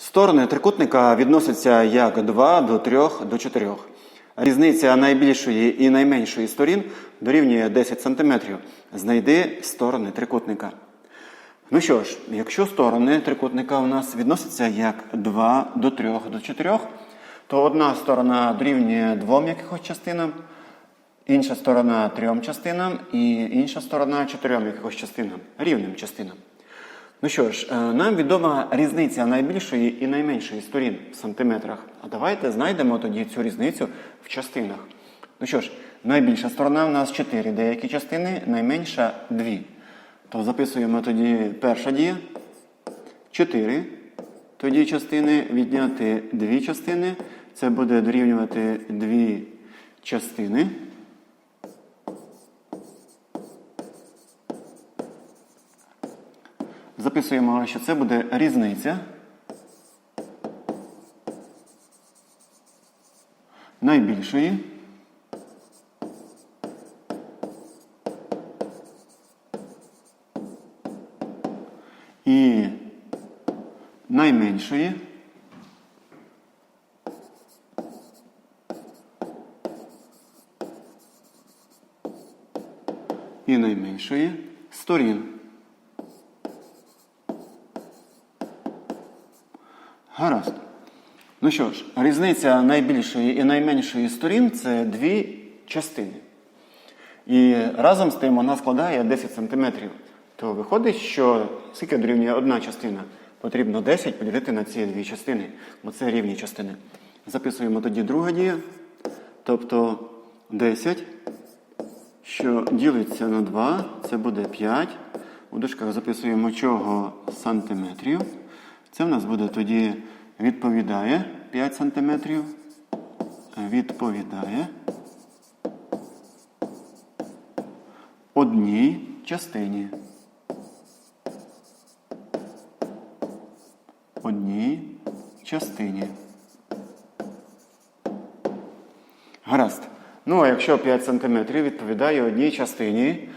Сторони трикутника відносяться як 2 до 3 до 4. Різниця найбільшої і найменшої сторін дорівнює 10 см. Знайди сторони трикутника. Ну що ж, якщо сторони трикутника у нас відносяться як 2 до 3 до 4, то одна сторона дорівнює двом якихось частинам, інша сторона трьом частинам і інша сторона чотирьом якихось частинам, рівним частинам. Ну що ж, е, нам відома різниця найбільшої і найменшої сторін в сантиметрах. А давайте знайдемо тоді цю різницю в частинах. Ну що ж, найбільша сторона у нас 4 деякі частини, найменша 2. То записуємо тоді перша дія. 4. Тоді частини відняти дві частини. Це буде дорівнювати дві частини. Записуємо, що це буде різниця. Найбільшої. І найменшої. І найменшої сторін. Гаразд. Ну що ж, різниця найбільшої і найменшої сторін це дві частини. І разом з тим вона складає 10 см. То виходить, що скільки дорівнює одна частина, потрібно 10 поділити на ці дві частини, бо це рівні частини. Записуємо тоді друга дія. Тобто 10, що ділиться на 2, це буде 5. У дужках записуємо чого сантиметрів. Це в нас буде тоді відповідає 5 сантиметрів. Відповідає одній частині. Одній частині. Гаразд. Ну, а якщо 5 см відповідає одній частині,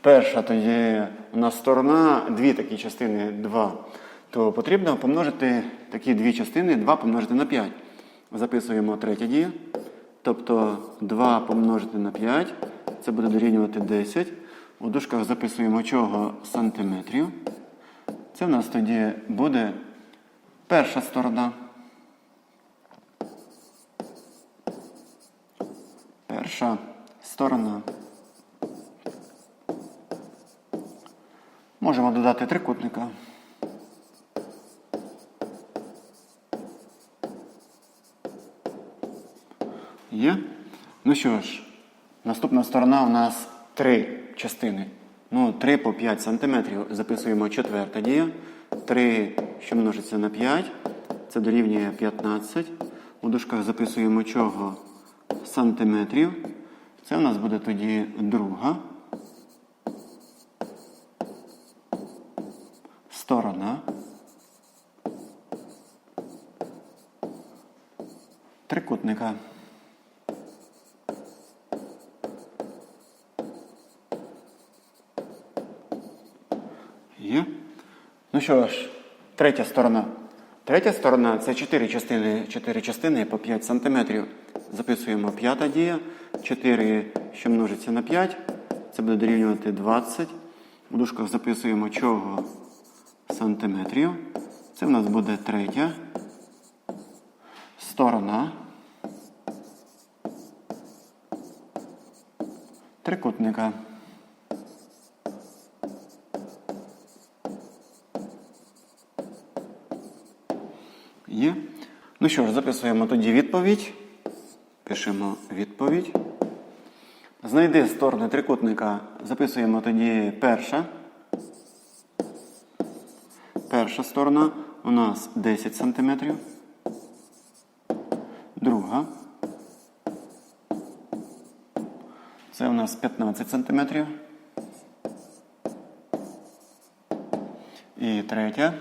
перша тоді у нас сторона, дві такі частини 2, то потрібно помножити такі дві частини 2 помножити на 5. Записуємо третя дія. Тобто 2 помножити на 5, це буде дорівнювати 10. У дужках записуємо чого сантиметрів. Це в нас тоді буде перша сторона. Перша сторона. Можемо додати трикутника. Ну що ж, наступна сторона у нас три частини. Ну, 3 по 5 сантиметрів. Записуємо четверта дія. 3, що множиться на 5, це дорівнює 15. У дужках записуємо чого сантиметрів. Це у нас буде тоді друга сторона. Трикутника. Є. Ну що ж, третя сторона. Третя сторона це 4 частини, 4 частини по 5 см. Записуємо п'ята дія. 4, що множиться на 5. Це буде дорівнювати 20. У дужках записуємо чого сантиметрів. Це в нас буде третя сторона. Трикутника. Ну що ж, записуємо тоді відповідь. Пишемо відповідь. Знайди сторони трикутника. Записуємо тоді перша. Перша сторона у нас 10 см. Друга. Це у нас 15 см. І третя.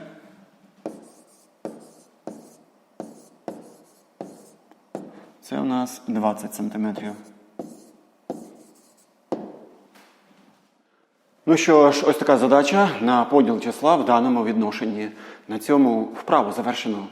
Це у нас 20 сантиметрів. Ну що ж, ось така задача на поділ числа в даному відношенні. На цьому вправу завершено.